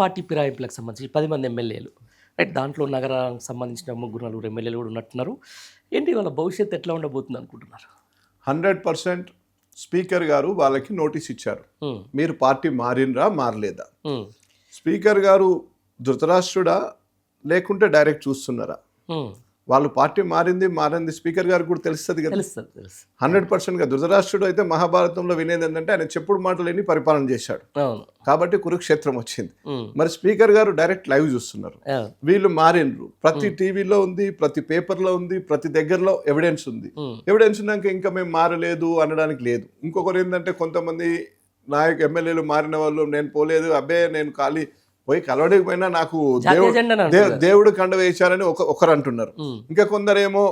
Party ఫిరాయింపులకు సంబంధించి పది మంది ఎమ్మెల్యేలు. రైట్ దాంట్లో నగరానికి సంబంధించిన ముగ్గురు నలుగురు ఎమ్మెల్యేలు కూడా ఉన్నట్టున్నారు. ఏంటి వాళ్ళ భవిష్యత్తు ఎట్లా ఉండబోతుంది అనుకుంటున్నారు? హండ్రెడ్ పర్సెంట్ స్పీకర్ గారు వాళ్ళకి నోటీస్ ఇచ్చారు. మీరు పార్టీ మారినరా మారలేదా? స్పీకర్ గారు ధృతరాష్ట్రుడా లేకుంటే డైరెక్ట్ చూస్తున్నారా. వాళ్ళు పార్టీ మారింది మారింది. స్పీకర్ గారికి కూడా తెలుస్తుంది కదా. తెలుస్తుంది తెలుసు హండ్రెడ్ పర్సెంట్గా ధృతరాష్ట్రుడు అయితే మహాభారతంలో వినేది ఏంటంటే ఆయన చెప్పుడు మాటలు ఎన్ని పరిపాలన చేశాడు. కాబట్టి కురుక్షేత్రం వచ్చింది. మరి స్పీకర్ గారు డైరెక్ట్ లైవ్ చూస్తున్నారు. వీళ్ళు మారిండ్రు ప్రతి టీవీలో ఉంది ప్రతి పేపర్లో ఉంది ప్రతి దగ్గరలో ఎవిడెన్స్ ఉంది. ఎవిడెన్స్ ఉన్నాక ఇంకా మేము మారలేదు అనడానికి లేదు. ఇంకొకరు ఏంటంటే కొంతమంది నాయకు ఎమ్మెల్యేలు మారిన వాళ్ళు నేను పోలేదు అబ్బే నేను ఖాళీ పోయి కలవడకపోయినా నాకు దేవుడు. దేవుడు కండ వేశారని ఒక ఒకరు అంటున్నారు ఇంకా కొందరేమో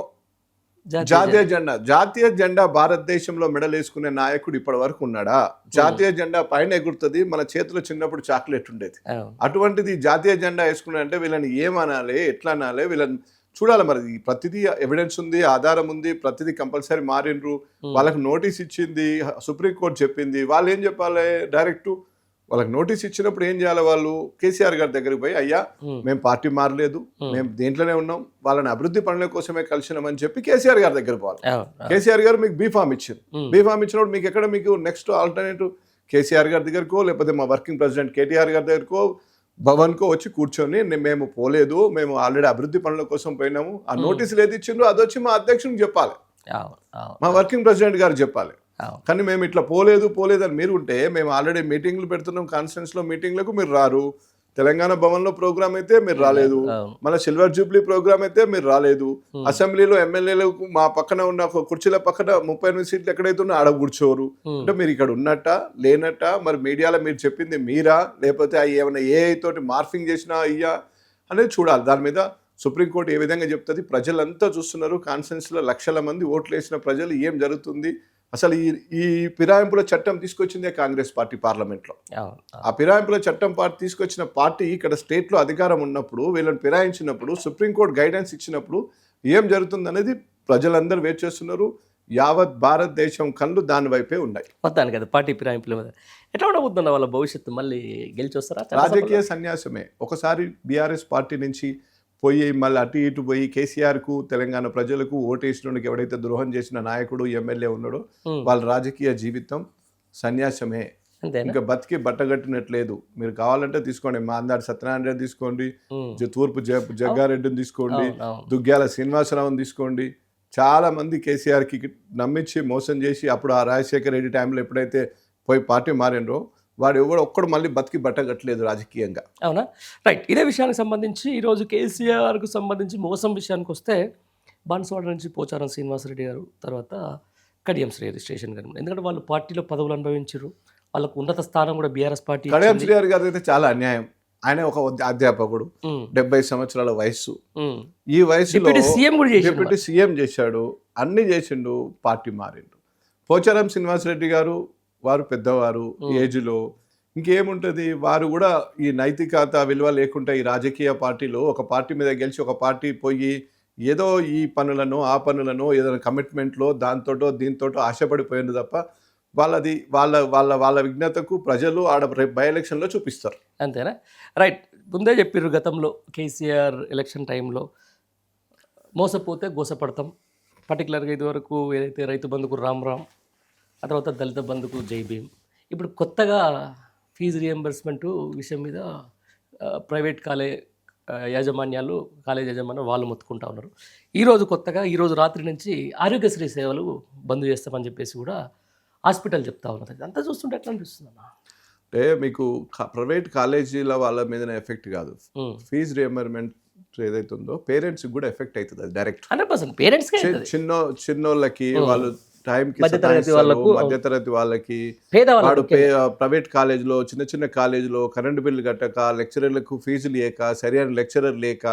జాతీయ జెండా. జాతీయ జెండా భారతదేశంలో మెడలేసుకునే నాయకుడు ఇప్పటి వరకు ఉన్నాడా జాతీయ జెండా పైన ఎగురుతుంది మన చేతిలో చిన్నప్పుడు చాక్లెట్ ఉండేది. అటువంటిది జాతీయ జెండా వేసుకున్నా అంటే వీళ్ళని ఏమనాలి ఎట్లా అనాలి వీళ్ళని చూడాలి మరి. ప్రతిదీ ఎవిడెన్స్ ఉంది ఆధారం ఉంది ప్రతిదీ కంపల్సరీ మారిండ్రు. వాళ్ళకి నోటీస్ ఇచ్చింది సుప్రీంకోర్టు చెప్పింది. వాళ్ళు ఏం చెప్పాలి? డైరెక్ట్ వాళ్ళకి నోటీస్ ఇచ్చినప్పుడు ఏం చేయాలి వాళ్ళు? కేసీఆర్ గారి దగ్గరికి పోయి అయ్యా మేము పార్టీ మారలేదు మేము దేంట్లోనే ఉన్నాం వాళ్ళని అభివృద్ధి పనుల కోసమే కలిసినామని చెప్పి కేసీఆర్ గారి దగ్గర పోవాలి. కేసీఆర్ గారు మీకు బీఫామ్ ఇచ్చింది ఉమ్, బీఫామ్ ఇచ్చినప్పుడు మీకు ఎక్కడ మీకు నెక్స్ట్ ఆల్టర్నేటివ్ కేసీఆర్ గారి దగ్గరకో లేకపోతే మా వర్కింగ్ ప్రెసిడెంట్ కేటీఆర్ గారి దగ్గరకో భవన్కో వచ్చి కూర్చొని "నే- మేము పోలేదు మేము ఆల్రెడీ అభివృద్ధి పనుల కోసం పోయినాము ఆ నోటీసులు ఏది ఇచ్చిండ్రో అది వచ్చి మా అధ్యక్షునికి చెప్పాలి. మా వర్కింగ్ ప్రెసిడెంట్ గారు చెప్పాలి. కానీ మేము ఇట్లా పోలేదు పోలేదు అని మీరు ఉంటే మేము ఆల్రెడీ మీటింగ్లు పెడుతున్నాం కాన్ఫరెన్స్లో మీటింగ్లకు మీరు రారు. తెలంగాణ భవన్లో ప్రోగ్రామ్ అయితే మీరు రాలేదు. మన సిల్వర్ జూబ్లీ ప్రోగ్రామ్ అయితే మీరు రాలేదు. అసెంబ్లీలో ఎమ్మెల్యేలకు మా పక్కన ఉన్న కుర్చీల పక్కన ముప్పై ఎనిమిది సీట్లు ఎక్కడైతే ఉన్నా ఆడ కూర్చోరు. అంటే మీరు ఇక్కడ ఉన్నట్ట లేనట్ట మరి మీడియాలో మీరు చెప్పింది మీరా? లేకపోతే అవి ఏమైనా ఏ తోటి మార్ఫింగ్ చేసినా అయ్యా అనేది చూడాలి. దాని మీద సుప్రీంకోర్టు ఏ విధంగా చెప్తుంది? ప్రజలంతా చూస్తున్నారు. కాన్ఫరెన్స్లో లక్షల మంది ఓట్లు వేసిన ప్రజలు ఏం జరుగుతుంది? అసలు ఈ ఈ ఫిరాయింపుల చట్టం తీసుకొచ్చిందే కాంగ్రెస్ పార్టీ పార్లమెంట్లో. ఆ ఫిరాయింపుల చట్టం పార్టీ తీసుకొచ్చిన పార్టీ ఇక్కడ స్టేట్లో అధికారం ఉన్నప్పుడు వీళ్ళని ఫిరాయించినప్పుడు సుప్రీంకోర్టు గైడెన్స్ ఇచ్చినప్పుడు ఏం జరుగుతుంది అనేది ప్రజలందరూ వెయిట్ చేస్తున్నారు. యావత్ భారతదేశం కళ్ళు దాని వైపే ఉన్నాయి. మొత్తానికి అది పార్టీ ఫిరాయింపుల మీద. ఎట్లా ఉండబోతున్న వాళ్ళ భవిష్యత్తు మళ్ళీ గెలిచి వస్తారా? రాజకీయ సన్యాసమే. ఒకసారి బీఆర్ఎస్ పార్టీ నుంచి పోయి మళ్ళీ అటు ఇటు పోయి కేసీఆర్కు తెలంగాణ ప్రజలకు ఓటేసినోడికి ఎవడైతే ద్రోహం చేసిన నాయకుడు ఎమ్మెల్యే ఉన్నాడో వాళ్ళ రాజకీయ జీవితం సన్యాసమే. ఇంకా బతికి బట్టగట్టినట్లేదు. మీరు కావాలంటే తీసుకోండి. మా అందాడు సత్యనారాయణ రెడ్డి తీసుకోండి. తూర్పు జగ్గారెడ్డిని తీసుకోండి. దుగ్గ్యాల శ్రీనివాసరావుని తీసుకోండి. చాలా మంది కేసీఆర్కి నమ్మించి మోసం చేసి అప్పుడు ఆ రాజశేఖర రెడ్డి టైంలో ఎప్పుడైతే పోయి పార్టీ మారినరో వాడు ఎవడు ఒక్కడు మళ్ళీ బతికి బట్టగట్టలేదు రాజకీయంగా. అవునా? రైట్. ఇదే విషయానికి సంబంధించి ఈరోజు కేసీఆర్కు సంబంధించి మోసం విషయానికి వస్తే బాన్స్వాడ నుంచి పోచారం శ్రీనివాసరెడ్డి గారు తర్వాత కడియం శ్రీ రిజిస్ట్రేషన్ గారు. ఎందుకంటే వాళ్ళు పార్టీలో పదవులు అనుభవించారు వాళ్ళకు ఉన్నత స్థానం కూడా బీఆర్ఎస్ పార్టీ కడియం. శ్రీగారి గారు అయితే చాలా అన్యాయం. ఆయన ఒక అధ్యాపకుడు. డెబ్బై సంవత్సరాల వయస్సు. ఈ వయసులో డిప్యూటీ సీఎం చేశాడు అన్ని చేసిండు పార్టీ మారిండు. పోచారం శ్రీనివాసరెడ్డి గారు వారు పెద్దవారు ఏజ్లో. ఇంకేముంటుంది? వారు కూడా ఈ నైతికత విలువ లేకుండా ఈ రాజకీయ పార్టీలో ఒక పార్టీ మీద గెలిచి ఒక పార్టీ పోయి ఏదో ఈ పనులను ఆ పనులను ఏదైనా కమిట్మెంట్లో దాంతోటో దీంతోటో ఆశపడిపోయింది తప్ప వాళ్ళది వాళ్ళ వాళ్ళ వాళ్ళ విజ్ఞతకు ప్రజలు ఆడ రేపు బై ఎలక్షన్లో చూపిస్తారు. అంతేనా? రైట్. ముందే చెప్పిర్రు గతంలో కేసీఆర్ ఎలక్షన్ టైంలో మోసపోతే గోసపడతాం. పర్టికులర్గా ఇదివరకు ఏదైతే రైతు బంధుకు రామ్ రామ్ ఆ తర్వాత దళిత బంధుకు జై భీమ్. ఇప్పుడు కొత్తగా ఫీజు రియంబర్స్మెంట్ విషయం మీద ప్రైవేట్ కాలే ఆ, యాజమాన్యాలు కాలేజ్ యాజమాన్యాలు వాళ్ళు మొత్తుకుంటా ఉన్నారు. ఈరోజు కొత్తగా ఈరోజు రాత్రి నుంచి ఆరోగ్యశ్రీ సేవలు బంద్ చేస్తామని చెప్పేసి కూడా హాస్పిటల్ చెప్తా ఉన్నది అంతా చూస్తుంటే ఎట్లా అనిపిస్తుంది అన్న? అంటే మీకు ప్రైవేట్ కాలేజీల వాళ్ళ మీదనే ఎఫెక్ట్ కాదు. ఫీజు రియంబర్మెంట్ ఏదైతే ఉందో పేరెంట్స్ కూడా ఎఫెక్ట్ అవుతుంది అది డైరెక్ట్. హండ్రెడ్ పర్సెంట్ పేరెంట్స్కే చిన్న చిన్నోళ్ళకి వాళ్ళు టైంకి మధ్యతరగతి వాళ్ళకు- మధ్యతరగతి వాళ్ళకి వాడు ప్రైవేట్ కాలేజీలో చిన్న చిన్న కాలేజీలో కరెంటు బిల్లు కట్టక లెక్చరర్లకు ఫీజులు లేక సరైన లెక్చరర్ లేక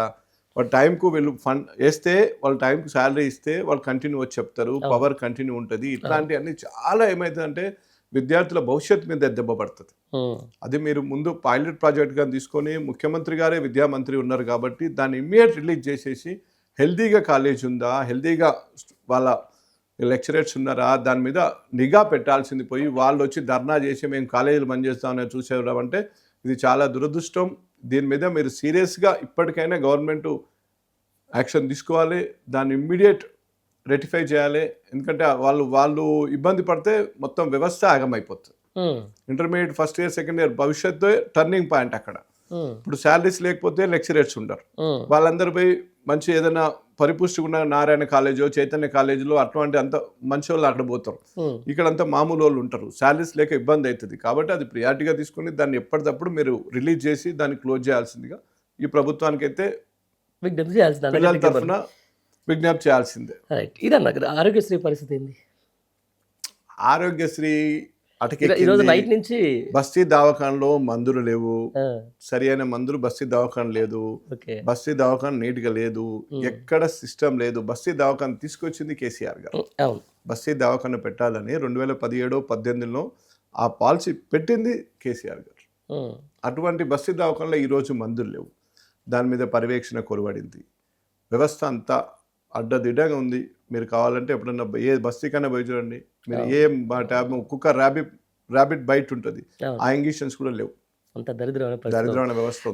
వాళ్ళ టైంకు వీళ్ళు ఫండ్ వేస్తే వాళ్ళ టైంకి శాలరీ ఇస్తే వాళ్ళు కంటిన్యూ వచ్చి చెప్తారు పవర్ కంటిన్యూ ఉంటుంది. ఇట్లాంటివన్నీ చాలా ఏమవుతుందంటే విద్యార్థుల భవిష్యత్తు మీద దెబ్బ పడుతుంది. అది మీరు ముందు పైలట్ ప్రాజెక్ట్గా తీసుకొని ముఖ్యమంత్రి గారే విద్యామంత్రి ఉన్నారు కాబట్టి దాన్ని ఇమ్మీడియట్ రిలీజ్ చేసేసి హెల్దీగా కాలేజ్ ఉందా హెల్దీగా వాళ్ళ లెక్చరర్స్ ఉన్నారా? దాని మీద నిఘా పెట్టాల్సింది పోయి వాళ్ళు వచ్చి ధర్నా చేసి మేము కాలేజీలు బంద్ చేస్తామని చూసేవాళ్ళం అంటే ఇది చాలా దురదృష్టం. దీని మీద మీరు సీరియస్గా ఇప్పటికైనా గవర్నమెంట్ యాక్షన్ తీసుకోవాలి దాన్ని ఇమ్మీడియట్ రెటిఫై చేయాలి. ఎందుకంటే వాళ్ళు వాళ్ళు ఇబ్బంది పడితే మొత్తం వ్యవస్థ ఆగమైపోతుంది. Intermediate first year second year భవిష్యత్తు టర్నింగ్ పాయింట్ అక్కడ. ఇప్పుడు శాలరీస్ లేకపోతే లెక్చరర్స్ ఉమ్, వాళ్ళందరూ పోయి మంచి ఏదైనా పరిపుష్టిగా ఉన్న నారాయణ కాలేజో చైతన్య కాలేజీలో అటువంటి అంత మంచి వాళ్ళు అక్కడ పోతారు. ఇక్కడ అంతా మామూలు వాళ్ళు ఉంటారు. శాలరీస్ లేక ఇబ్బంది అవుతుంది. కాబట్టి అది ప్రియారిటీగా తీసుకొని దాన్ని ఎప్పటికప్పుడు మీరు రిలీజ్ చేసి దాన్ని క్లోజ్ చేయాల్సిందిగా ఈ ప్రభుత్వానికి అయితే విజ్ఞప్తి చేయాల్సింది. పిల్లల తరఫున విజ్ఞప్తి చేయాల్సిందే. ఇదన్న ఆరోగ్యశ్రీ పరిస్థితి ఏంది? ఆరోగ్యశ్రీ ఈ- ఈ రోజు అటకెక్కింది నైట్ నుంచి బస్తీ దవాఖానలో మందులు లేవు. సరి అయిన మందులు బస్తీ దవాఖాన లేదు. బస్తీ దవాఖాన నీట్గా లేదు. ఎక్కడ సిస్టమ్ లేదు. బస్తీ దవాఖాన తీసుకొచ్చింది కేసీఆర్ గారు. బస్తీ దవాఖాన పెట్టాలని రెండు వేల పదిహేడు పద్దెనిమిదిలో ఆ పాలసీ పెట్టింది కేసీఆర్ గారు. అటువంటి బస్తీ దవాఖానలో ఈరోజు మందులు లేవు. దాని మీద పర్యవేక్షణ కొరబడింది. వ్యవస్థ అంతా అడ్డదిడ్డంగా ఉంది. మీరు కావాలంటే ఎప్పుడన్నా ఏ బస్తీకైనా పోయి చూడండి. మీరు ఏ ట్యాబ్ కుక్క ర్యాబిట్ ర్యాబిట్ బైట్ ఉంటుంది. ఆ ఇంగిషన్స్ కూడా లేవు. అంత దరిద్రమైన దరిద్రమైన వ్యవస్థ